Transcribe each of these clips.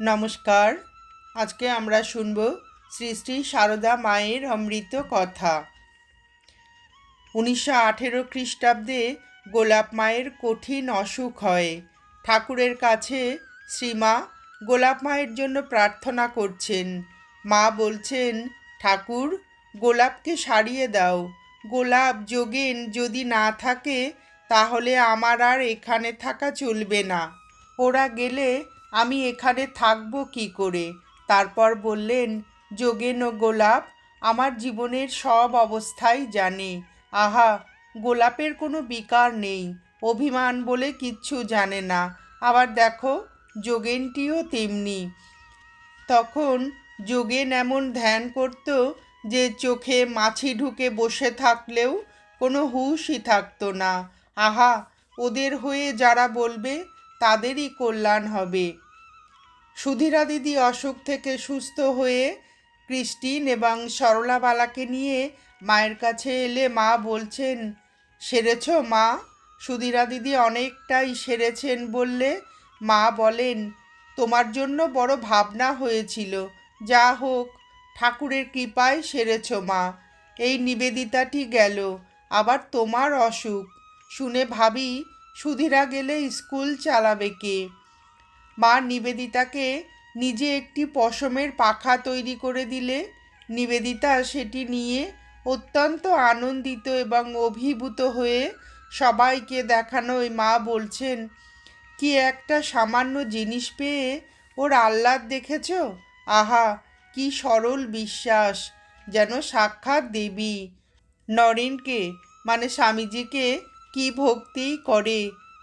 নমস্কার। আজকে আমরা শুনব শ্রী শ্রী সারদা মায়ের অমৃত কথা। উনিশশো আঠেরো খ্রিস্টাব্দে গোলাপ মায়ের কঠিন অসুখ হয়। ঠাকুরের কাছে শ্রীমা গোলাপ মায়ের জন্য প্রার্থনা করছেন। মা বলছেন, ঠাকুর, গোলাপকে সারিয়ে দাও। গোলাপ যোগেন যদি না থাকে, তাহলে আমার আর এখানে থাকা চলবে না। ওরা গেলে আমি এখানে থাকব কি করে? তারপর বললেন যোগেন ও গোলাপ, আমার জীবনের সব অবস্থাই জানে। আহা, গোলাপের কোনো বিকার নেই, অভিমান বলে কিচ্ছু জানে না। আবার দেখো, যোগেনটিও তেমনি। তখন যোগেন এমন ধ্যান করত যে চোখে মাছি ঢুকে বসে থাকলেও কোনো হুঁশই থাকতো না। আহা, ওদের হয়ে যারা বলবে তাদেরই কল্যাণ হবে। সুধীরা দিদি অসুখ থেকে সুস্থ হয়ে ক্রিস্টিন এবং সরলাবালাকে নিয়ে মায়ের কাছে এলে মা বলছেন, সেরেছ মা? সুধীরা দিদি অনেকটাই সেরেছেন বললে মা বলেন, তোমার জন্য বড় ভাবনা হয়েছিল। যা হোক, ঠাকুরের কৃপায় সেরেছ মা। এই নিবেদিতাটি গেল, আবার তোমার অসুখ। শুনে ভাবি সুধীরা গেলে স্কুল চালাবে কে? মা নিবেদিতাকে নিজে একটি পশমের পাখা তৈরি করে দিলে। নিবেদিতা সেটি নিয়ে অত্যন্ত আনন্দিত এবং অভিভূত হয়ে সবাইকে দেখানো ওই মা বলছেন, কি একটা সামান্য জিনিস পেয়ে ওর আহ্লাদ দেখেছ? আহা, কি সরল বিশ্বাস, যেন সাক্ষাৎ দেবী। নরেনকে মানে স্বামীজিকে কি ভক্তি করে?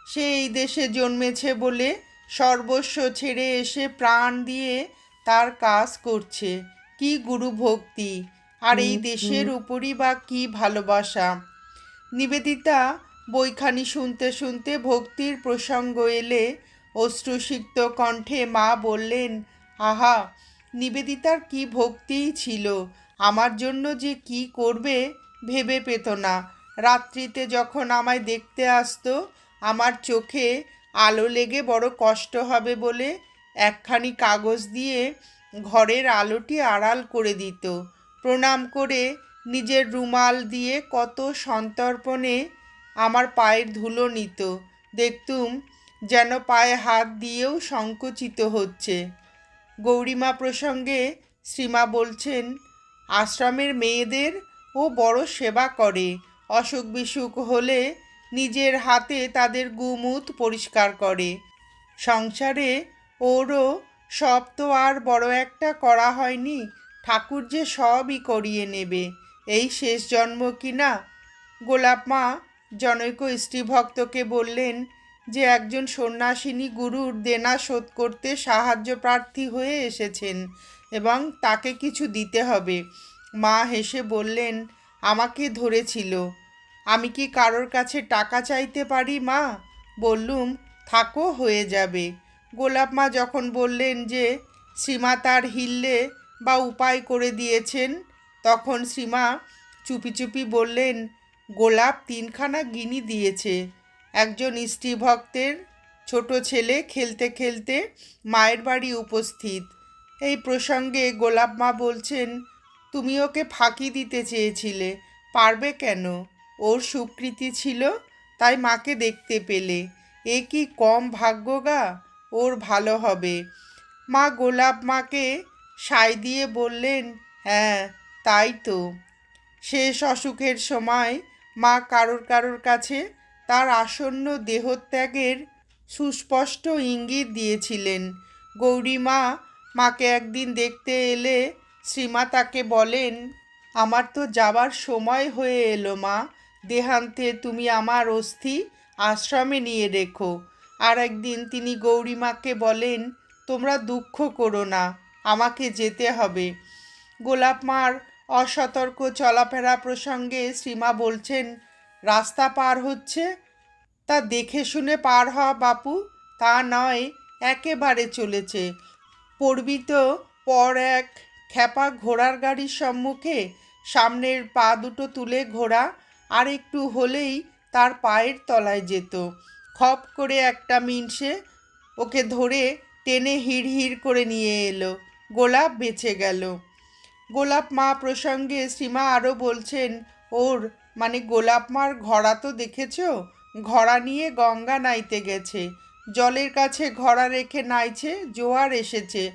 সে এই দেশে জন্মেছে বলে সর্বস্ব ছেড়ে এসে প্রাণ দিয়ে তার কাজ করছে। কি গুরু ভক্তি! আর এই দেশের উপরই বা কি ভালোবাসা? নিবেদিতা বইখানি শুনতে শুনতে ভক্তির প্রসঙ্গ এলে অশ্রুসিক্ত কণ্ঠে মা বললেন আহা নিবেদিতার কি ভক্তিই ছিল? আমার জন্য যে কি করবে ভেবে পেত না। রাত্রিতে যখন আমায় দেখতে আসতো, আমার চোখে আলো লেগে বড় কষ্ট হবে বলে একখানি কাগজ দিয়ে ঘরের আলোটি আড়াল করে দিত। প্রণাম করে নিজের রুমাল দিয়ে কত সন্তর্পণে আমার পায়ের ধুলো নিত। দেখতুম যেন পায়ে হাত দিয়েও সংকুচিত হচ্ছে। গৌরীমা প্রসঙ্গে শ্রীমা বলছেন, আশ্রমের মেয়েদের ও বড় সেবা করে। অসুখ বিসুখ হলে নিজের হাতে তাদের গুমুত পরিষ্কার করে। সংসারে ওরও সব তো আর বড় একটা করা হয়নি, ঠাকুর যে সবই করিয়ে নেবে। এই শেষ জন্ম কি না? গোলাপ মা জনৈক স্ত্রীভক্তকে বললেন যে একজন সন্ন্যাসিনী গুরুর দেনা শোধ করতে সাহায্য প্রার্থী হয়ে এসেছেন এবং তাকে কিছু দিতে হবে। মা হেসে বললেন আমাকে ধরেছিল। আমি কি কারোর কাছে টাকা চাইতে পারি, মা? বললুম, থাকো, হয়ে যাবে। গোলাপ মা যখন বললেন যে শ্রীমা তার হিললে বা উপায় করে দিয়েছেন, তখন শ্রীমা চুপি চুপি বললেন, গোলাপ তিনখানা গিনি দিয়েছে। একজন স্ত্রী ভক্তের, ছোট ছেলে খেলতে খেলতে মায়ের বাড়ি উপস্থিত। এই প্রসঙ্গে গোলাপ মা বলছেন তুমি ওকে ফাঁকি দিতে চেয়েছিলে। পারবে কেন? ওর সুকৃতি ছিল, তাই মাকে দেখতে পেলে। এ কি কম ভাগ্য গা? ওর ভালো হবে। মা গোলাপ মাকে সাই দিয়ে বললেন হ্যাঁ তাই তো। শেষ অসুখের সময় মা কারোর কারোর কাছে তার আসন্ন দেহত্যাগের সুস্পষ্ট ইঙ্গিত দিয়েছিলেন। গৌরী মা মাকে একদিন দেখতে এলে শ্রীমা তাকে বলেন, আমার তো যাবার সময় হয়ে এলো, মা। দেহান্তে তুমি আমার অস্থি আশ্রমে নিয়ে রেখো। আর একদিন তিনি গৌরীমাকে বলেন, তোমরা দুঃখ করো না, আমাকে যেতে হবে। গোলাপ মার অসতর্ক চলাফেরা প্রসঙ্গে শ্রীমা বলছেন, রাস্তা পার হচ্ছে? তা দেখে শুনে পার হওয়া বাপু, তা নয়, একেবারে চলেছে। পড়বি তো পর এক খ্যাপা ঘোড়ার গাড়ির সম্মুখে সামনের পা দুটো তুলে ঘোড়া আর একটু হলেই তার পায়ের তলায় যেত। খপ করে একটা মিনসে ওকে ধরে টেনে হিড় করে নিয়ে এলো। গোলাপ বেঁচে গেল। গোলাপ মা প্রসঙ্গে সীমা আরও বলছেন, ওর মানে গোলাপ মার ঘোড়া তো দেখেছ? ঘোড়া নিয়ে গঙ্গা নাইতে গেছে। জলের কাছে ঘোড়া রেখে নাইছে, জোয়ার এসেছে।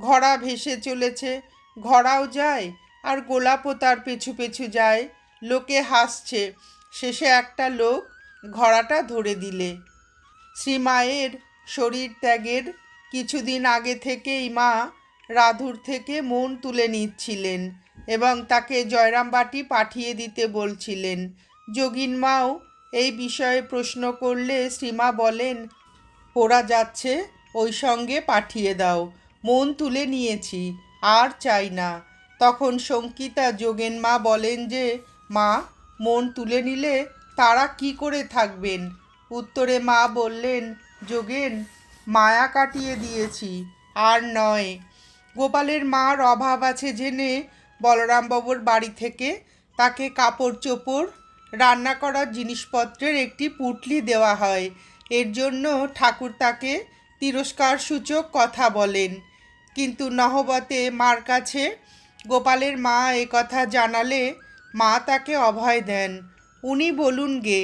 ঘোড়া ভেসে চলেছে। ঘোড়াও যায় আর গোলাপও তার পেছু পেছু যায়। লোকে হাসছে। শেষে একটা লোক ঘোড়াটা ধরে দিলে। শ্রীমায়ের শরীর ত্যাগের কিছুদিন আগে থেকেই মা রাধুর থেকে মন তুলে নিচ্ছিলেন এবং তাকে জয়রামবাটি পাঠিয়ে দিতে বলছিলেন। যোগিন মাও এই বিষয়ে প্রশ্ন করলে শ্রীমা বলেন ওরা যাচ্ছে, ওই সঙ্গে পাঠিয়ে দাও। মন তুলে নিয়েছি। আর চাই না। তখন শঙ্কিতা যোগেন মা বলেন যে, মা, মন তুলে নিলে তারা কি করে থাকবেন? উত্তরে মা বললেন, যোগেন, মায়া কাটিয়ে দিয়েছি, আর নয়। গোপালের মার অভাব আছে জেনে বলরামবাবুর বাড়ি থেকে তাকে কাপড় চোপড় রান্না করার জিনিসপত্রের একটি পুটলি দেওয়া হয়। এর জন্য ঠাকুর তাকে তিরস্কার সূচক কথা বলেন। কিন্তু নহবতে মার কাছে গোপালের মা কথা জানালে মা তাকে অভয় দেন। উনি বলুন গে,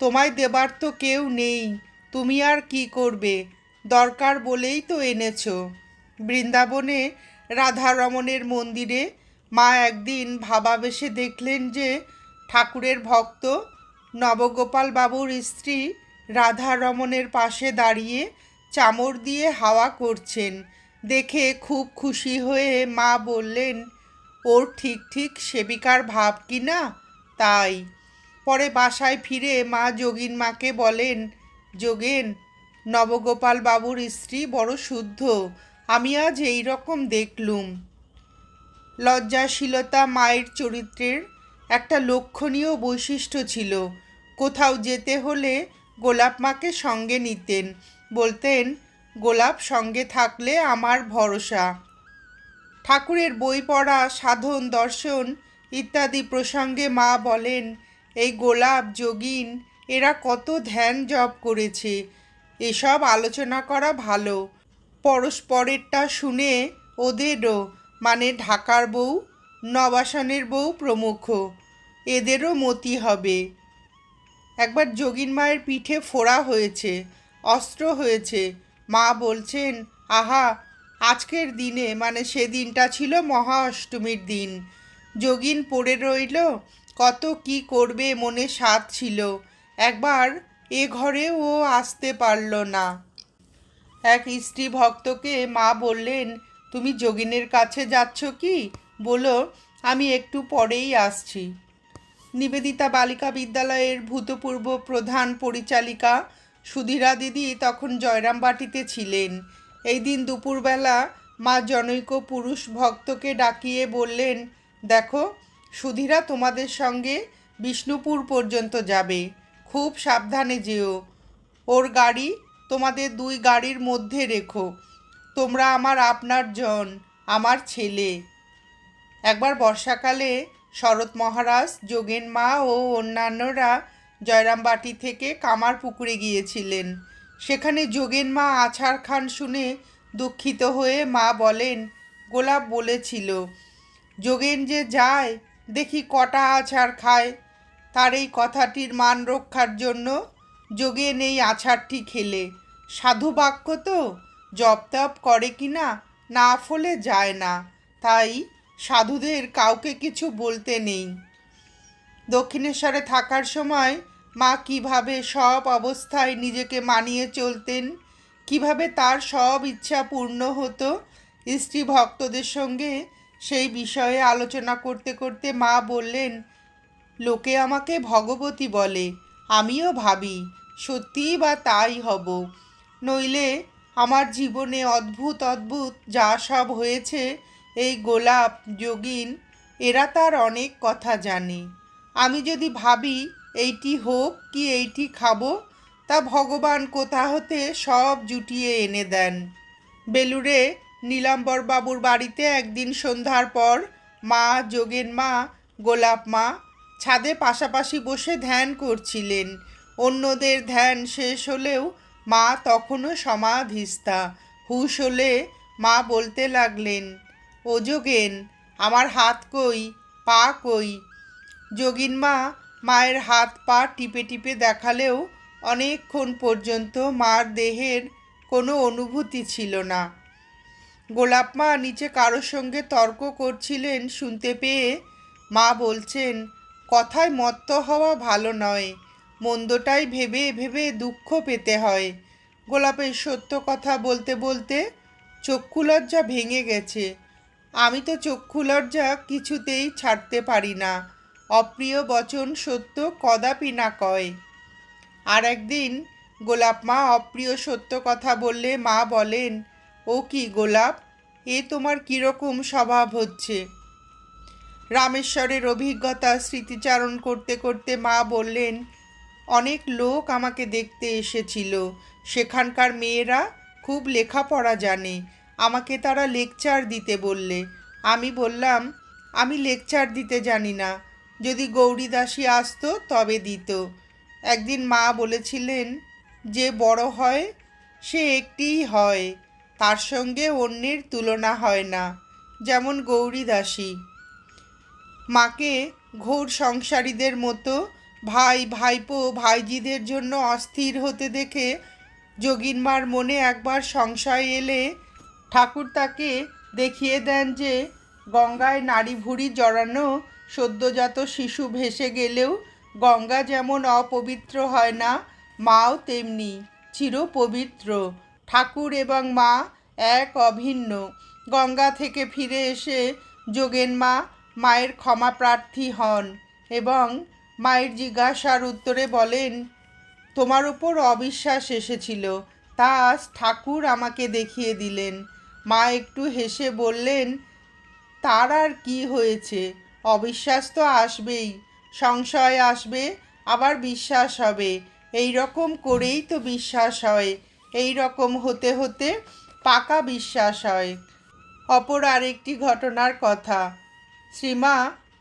তোমায় দেবার তো কেউ নেই, তুমি আর কি করবে? দরকার বলেই তো এনেছো। বৃন্দাবনে রাধারমণের মন্দিরে মা একদিন ভাবাবেশে দেখলেন যে ঠাকুরের ভক্ত নবগোপাল বাবুর স্ত্রী রাধারমণের পাশে দাঁড়িয়ে চামর দিয়ে হাওয়া করছেন। দেখে খুব খুশি হয়ে মা বললেন, ওর ঠিক ঠিক সেবিকার ভাব কি না? তাই। পরে বাসায় ফিরে মা যোগিন মাকে বলেন, যোগেন, নবগোপাল বাবুর স্ত্রী বড় শুদ্ধ, আমি আজ এই রকম দেখলুম। লজ্জাশীলতা মায়ের চরিত্রের একটা লক্ষণীয় বৈশিষ্ট্য ছিল। কোথাও যেতে হলে গোলাপ মাকে সঙ্গে নিতেন, বলতেন গোলাপ সঙ্গে থাকলে আমার ভরসা। ঠাকুরের বই পড়া, সাধন, দর্শন ইত্যাদি প্রসঙ্গে মা বলেন, এই গোলাপ, যোগিন, এরা কত ধ্যান জপ করেছে। এসব আলোচনা করা ভালো। পরস্পরেরটা শুনে ওদেরও মানে ঢাকার বউ, নবাসনের বউ প্রমুখ, এদেরও মতি হবে। একবার যোগিন মায়ের পিঠে ফোড়া হয়েছে, অস্ত্র হয়েছে মা বলছেন, আহা, আজকের দিনে মানে সেদিনটা ছিল মহা অষ্টমীর দিন। যোগিন পড়ে রইল, কত কি করবে মনে স্বাদ ছিল। একবার এ ঘরে ও আসতে পারল না। এক স্ত্রী ভক্তকে মা বললেন, তুমি যোগিনের কাছে যাচ্ছ কি? বলো, আমি একটু পরেই আসছি। নিবেদিতা বালিকা বিদ্যালয়ের ভূতপূর্ব প্রধান পরিচালিকা সুধীরা দিদি তখন জয়রামবাটিতে ছিলেন। এই দিন দুপুরবেলা মা জনৈক পুরুষ ভক্তকে ডাকিয়ে বললেন, দেখো, সুধীরা তোমাদের সঙ্গে বিষ্ণুপুর পর্যন্ত যাবে। খুব সাবধানে যেও। ওর গাড়ি তোমাদের দুই গাড়ির মধ্যে রেখো। তোমরা আমার আপনার জন, আমার ছেলে। একবার বর্ষাকালে শরৎ মহারাজ, যোগেন মা ও অন্যান্যরা জয়রামবাটি থেকে কামার পুকুরে গিয়েছিলেন। সেখানে যোগেন মা আছার খান শুনে দুঃখিত হয়ে মা বলেন, গোলাপ বলেছিল, যোগেন যে যায়, দেখি কটা আছার খায়। তার এই কথাটির মান রক্ষার জন্য যোগেন এই আছারটি খেলে। সাধু বাক্য তো, জপ তপ করে কি না না ফলে যায় না। তাই সাধুদের কাউকে কিছু বলতে নেই। দক্ষিণেশ্বরে থাকার সময় মা কীভাবে সব অবস্থায় নিজেকে মানিয়ে চলতেন? কীভাবে তার সব ইচ্ছা পূর্ণ হতো? স্ত্রী ভক্তদের সঙ্গে সেই বিষয়ে আলোচনা করতে করতে মা বললেন, লোকে আমাকে ভগবতী বলে, আমিও ভাবি, সত্যিই বা তাই হব। নইলে আমার জীবনে অদ্ভুত অদ্ভুত যা সব হয়েছে, এই গোলাপ, যোগিন, এরা তার অনেক কথা জানে। আমি যদি ভাবি এইটি হোক কি এইটি খাব, তা ভগবান কোথা হতে সব জুটিয়ে এনে দেন। বেলুড়ে নীলাম্বর বাবুর বাড়িতে একদিন সন্ধ্যার পর মা যোগেন মা, গোলাপ মা ছাদে পাশাপাশি বসে ধ্যান করছিলেন। অন্যদের ধ্যান শেষ হলেও মা তখনও সমাধিস্থা। হুশ হলে মা বলতে লাগলেন, ও যোগেন, আমার হাত কই, পা কই? যোগিন মা মায়ের হাত পা টিপে টিপে দেখালেও অনেকক্ষণ পর্যন্ত মার দেহের কোনো অনুভূতি ছিল না। গোলাপ মা নিচে কারোর সঙ্গে তর্ক করছিলেন শুনতে পেয়ে মা বলছেন, কথায় মত্ত হওয়া ভালো নয়, মন্দটাই ভেবে ভেবে দুঃখ পেতে হয়। গোলাপের সত্য কথা বলতে বলতে চক্ষু লজ্জা ভেঙে গেছে। আমি তো চক্ষু লজ্জা কিছুতেই ছাড়তে পারি না। অপ্রিয় বচন সত্য কদাপি না কয়। আর একদিন গোলাপ মা অপ্রিয় সত্য কথা বললে মা বলেন, ও কি গোলাপ, এ তোমার কীরকম স্বভাব হচ্ছে? রামেশ্বরের অভিজ্ঞতা স্মৃতিচারণ করতে করতে মা বললেন, অনেক লোক আমাকে দেখতে এসেছিল। সেখানকার মেয়েরা খুব লেখাপড়া জানে। আমাকে তারা লেকচার দিতে বললে। আমি বললাম, আমি লেকচার দিতে জানি না। যদি গৌরীদাসী আসতো, তবে দিত। একদিন মা বলেছিলেন, যে বড় হয়, সে একটিই হয়, তার সঙ্গে অন্যের তুলনা হয় না। যেমন গৌরীদাসী। মাকে ঘোর সংসারীদের মতো ভাই, ভাইপো, ভাইজিদের জন্য অস্থির হতে দেখে যোগিনমার মনে একবার সংশয় এলে ঠাকুর তাকে দেখিয়ে দেন যে গঙ্গায় নাড়ি ভুড়ি জড়ানো সদ্যজাত শিশু ভেসে গেলেও গঙ্গা যেমন অপবিত্র হয় না, মাও তেমনি চিরপবিত্র। ঠাকুর এবং মা এক অভিন্ন। গঙ্গা থেকে ফিরে এসে যোগেন মা মায়ের ক্ষমা প্রার্থী হন এবং মায়ের জিজ্ঞাসার উত্তরে বলেন, তোমার উপর অবিশ্বাস এসেছিল, তা আজ ঠাকুর আমাকে দেখিয়ে দিলেন। মা একটু হেসে বললেন, তার আর কি হয়েছে? অবিশ্বাস তো আসবেই, সংশয় আসবে, আবার বিশ্বাস হবে। এই রকম করেই তো বিশ্বাস হয়, এই রকম হতে হতে পাকা বিশ্বাস হয়। অপর আরেকটি ঘটনার কথা, শ্রীমা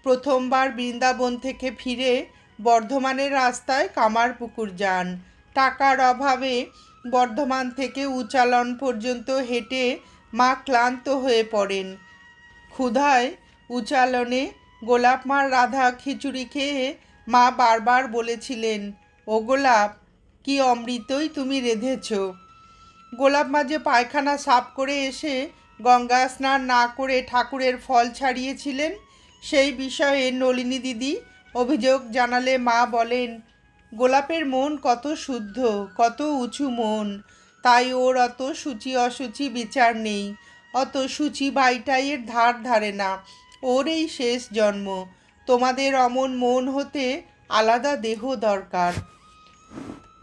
প্রথমবার বৃন্দাবন থেকে ফিরে বর্ধমানের রাস্তায় কামারপুকুর যান। টাকার অভাবে বর্ধমান থেকে উচালন পর্যন্ত হেঁটে মা ক্লান্ত হয়ে পড়েন। ক্ষুধায় উচালনে গোলাপ মার রাধা খিচুড়ি খেয়ে মা বারবার বলেছিলেন, ও গোলাপ, কি অমৃতই তুমি রেঁধেছ? গোলাপ মা যে পায়খানা সাফ করে এসে গঙ্গা স্নান না করে ঠাকুরের ফল ছাড়িয়েছিলেন, সেই বিষয়ে নলিনী দিদি অভিযোগ জানালে মা বলেন, গোলাপের মন কত শুদ্ধ, কত উঁচু মন, তাই ওর অত সূচি অসুচি বিচার নেই, অত সূচি বাইটাইয়ের ধার ধারে না। ওর এই শেষ জন্ম। তোমাদের অমন মন হতে আলাদা দেহ দরকার।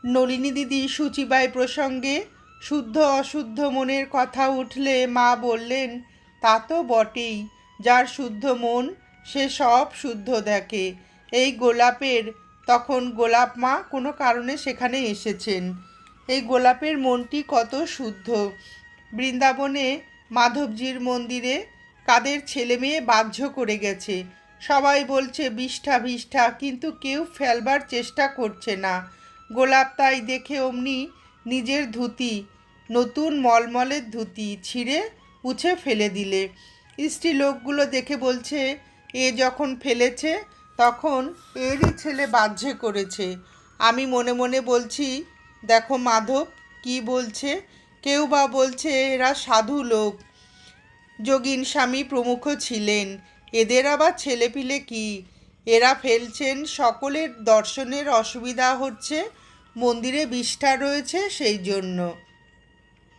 নলিনী দিদি সুচিবাই প্রসঙ্গে শুদ্ধ অশুদ্ধ মনের কথা উঠলে মা বললেন, তা তো বটেই, যার শুদ্ধ মন সে সব শুদ্ধ দেখে। এই গোলাপের তখন গোলাপ মা কোনো কারণে সেখানে এসেছেন। এই গোলাপের মনটি কত শুদ্ধ। বৃন্দাবনে মাধবজির মন্দিরে কাদের ছেলে মেয়ে বাধ্য করে গেছে। সবাই বলছে, বিষ্ঠা বিষ্ঠা। কিন্তু কেউ ফেলবার চেষ্টা করছে না। গোলাপ তাই দেখে অমনি নিজের ধুতি, নতুন মলমলের ধুতি ছিঁড়ে উছে ফেলে দিলে। স্ত্রী লোকগুলো দেখে বলছে, এ যখন ফেলেছে, তখন এরই ছেলে বাহ্যে করেছে। আমি মনে মনে বলছি, দেখো মাধব, কি বলছে? কেউ বা বলছে, এরা সাধু লোক। যোগিন স্বামী প্রমুখ ছিলেন। এদের আবার ছেলেপিলে কি? এরা ফেলছেন সকলের দর্শনের অসুবিধা হচ্ছে, মন্দিরে বিষ্ঠা রয়েছে সেই জন্য।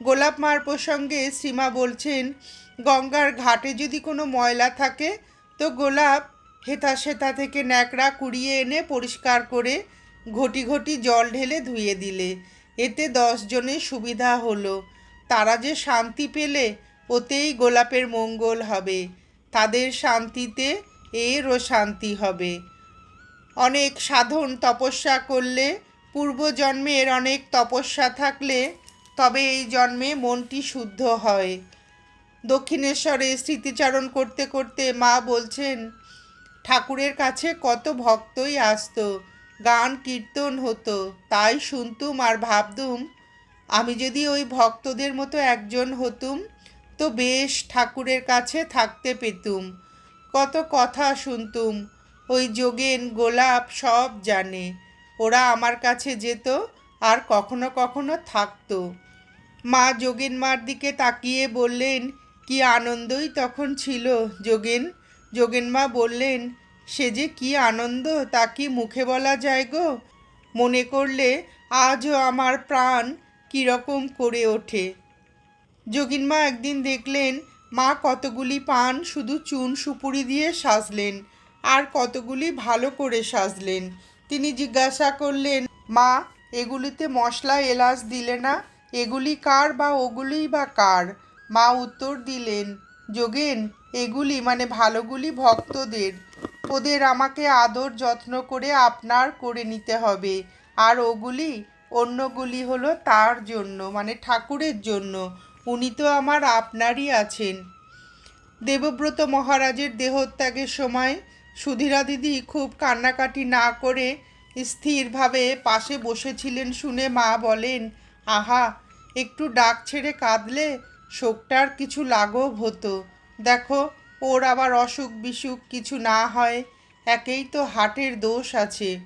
গোলাপ মার প্রসঙ্গে সীমা বলছেন, গঙ্গার ঘাটে যদি কোনো ময়লা থাকে, তো গোলাপ হেতা সেতা থেকে ন্যাকড়া কুড়িয়ে এনে পরিষ্কার করে ঘটি ঘটি জল ঢেলে ধুয়ে দিলে। এতে দশজনের সুবিধা হলো। তারা যে শান্তি পেলে ওতেই গোলাপের মঙ্গল হবে। তাদের শান্তিতে এরও শান্তি হবে। অনেক সাধন তপস্যা করলে, পূর্বজন্মের অনেক তপস্যা থাকলে, তবে এই জন্মে মনটি শুদ্ধ হয়। দক্ষিণেশ্বরে স্মৃতিচারণ করতে করতে মা বলছেন, ঠাকুরের কাছে কত ভক্তই আসতো, গান কীর্তন হতো, তাই শুনতুম আর ভাবতুম, আমি যদি ওই ভক্তদের মতো একজন হতুম তো বেশ ঠাকুরের কাছে থাকতে পেতুম। কত কথা শুনতুম, ওই যোগেন গোলাপ সব জানে। ওরা আমার কাছে যেত, আর কখনো কখনো থাকতো। মা যোগেন মার দিকে তাকিয়ে বললেন, কি আনন্দই তখন ছিল যোগেন। যোগেন মা বললেন, সে যে কি আনন্দ, তা কি মুখে বলা যায় গো? মনে করলে, আজও আমার প্রাণ কীরকম করে ওঠে। যোগিন মা একদিন দেখলেন, মা কতগুলি পান শুধু চুন সুপুরি দিয়ে সাজলেন, আর কতগুলি ভালো করে সাজলেন। তিনি জিজ্ঞাসা করলেন, মা, এগুলিতে মশলা এলাচ দিলে না? এগুলি কার বা ওগুলিই বা কার? মা উত্তর দিলেন, যোগেন, এগুলি মানে ভালোগুলি ভক্তদের। ওদের আমাকে আদর যত্ন করে আপনার করে নিতে হবে, আর ওগুলি অন্যগুলি হলো তার জন্য মানে ঠাকুরের জন্য। উনি তো আমার আপনারই আছেন। দেবব্রত মহারাজের দেহত্যাগের সময় সুধীরা দিদি খুব কান্নাকাটি না করে স্থিরভাবে পাশে বসেছিলেন শুনে মা বলেন, আহা, একটু ডাক ছেড়ে কাঁদলে শোকটার কিছু লাঘব হতো। দেখো, ওর আবার অসুখ বিসুখ কিছু না হয়, একেই তো হাটের দোষ আছে।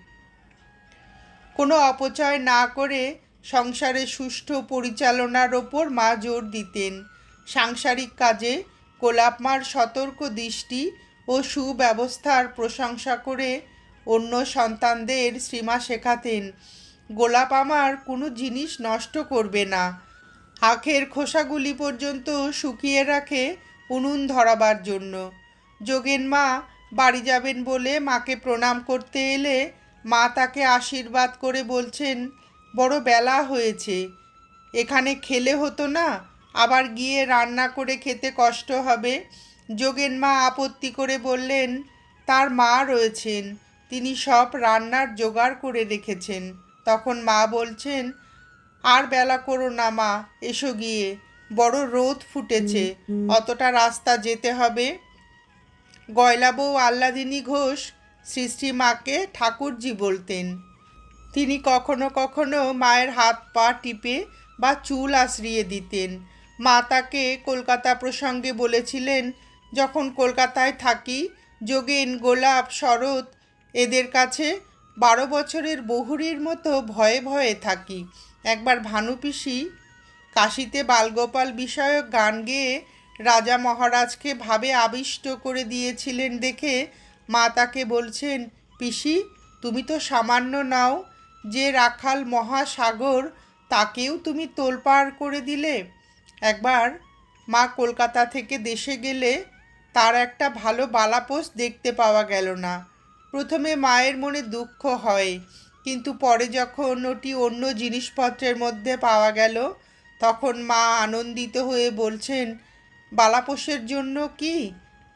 কোনো অপচয় না করে সংসারের সুষ্ঠু পরিচালনার ওপর মা জোর দিতেন। সাংসারিক কাজে গোলাপ মার সতর্ক দৃষ্টি ও সুব্যবস্থার প্রশংসা করে অন্য সন্তানদের শ্রীমা শেখাতেন। গোলাপ আমার কোনো জিনিস নষ্ট করবে না। আখের খোসাগুলি পর্যন্ত শুকিয়ে রাখে উনুন ধরাবার জন্য। যোগেন মা, বাড়ি যাবেন বলে মাকে প্রণাম করতে এলে মা তাকে আশীর্বাদ করে বলছেন বড় বেলা হয়েছে। এখানে খেলে হতো না, আবার গিয়ে রান্না করে খেতে কষ্ট হবে। যোগেন মা আপত্তি করে বললেন, তার মা রয়েছেন, তিনি সব রান্নার জোগাড় করে রেখেছেন। তখন মা বলছেন, আর বেলা করো না মা, এসো গিয়ে, বড় রোদ ফুটেছে, অতটা রাস্তা যেতে হবে। গয়লা বউ আল্লাদিনী ঘোষ সৃষ্টি মাকে ঠাকুরজি বলতেন। তিনি কখনো কখনো মায়ের হাত পা টিপে বা চুল আশ্রিয়ে দিতেন। মা তাকে কলকাতা প্রসঙ্গে বলেছিলেন, যখন কলকাতায় থাকি, যোগেন, গোলাপ, শরৎ, এদের কাছে বারো বছরের বহুরীর মতো ভয়ে ভয়ে থাকি। একবার ভানুপিসি কাশিতে বালগোপাল বিষয়ক গান গেয়ে রাজা মহারাজকে ভাবে আবিষ্ট করে দিয়েছিলেন দেখে মা তাকে বলছেন, পিসি, তুমি তো সামান্য নাও যে রাখাল মহাসাগর, তাকেও তুমি তোলপাড় করে দিলে? একবার মা কলকাতা থেকে দেশে গেলে তার একটা ভালো বালাপোষ দেখতে পাওয়া গেল না। প্রথমে মায়ের মনে দুঃখ হয়, কিন্তু পরে যখন ওটি অন্য জিনিসপত্রের মধ্যে পাওয়া গেল, তখন মা আনন্দিত হয়ে বলছেন বালাপোষের জন্য কি?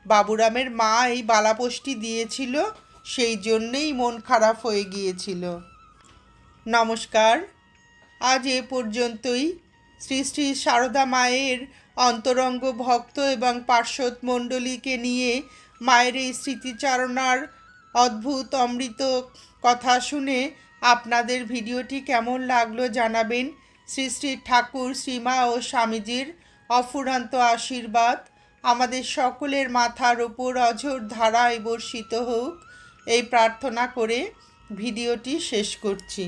বাবুরামের মা এই বালাপোষটি দিয়েছিল, সেই জন্যেই মন খারাপ হয়ে গিয়েছিল। নমস্কার। আজ এ পর্যন্তই। শ্রী শ্রী সারদা মায়ের অন্তরঙ্গ ভক্ত এবং পার্শ্বদ মণ্ডলীকে নিয়ে মায়ের এই স্মৃতিচারণার অদ্ভুত অমৃত কথা শুনে আপনাদের ভিডিওটি কেমন লাগল জানাবেন শ্রী শ্রী ঠাকুর, শ্রীমা ও স্বামীজির অফুরান্ত আশীর্বাদ। আমাদের সকলের মাথার ওপর অঝোর ধারায় বর্ষিত হোক, এই প্রার্থনা করে ভিডিওটি শেষ করছি।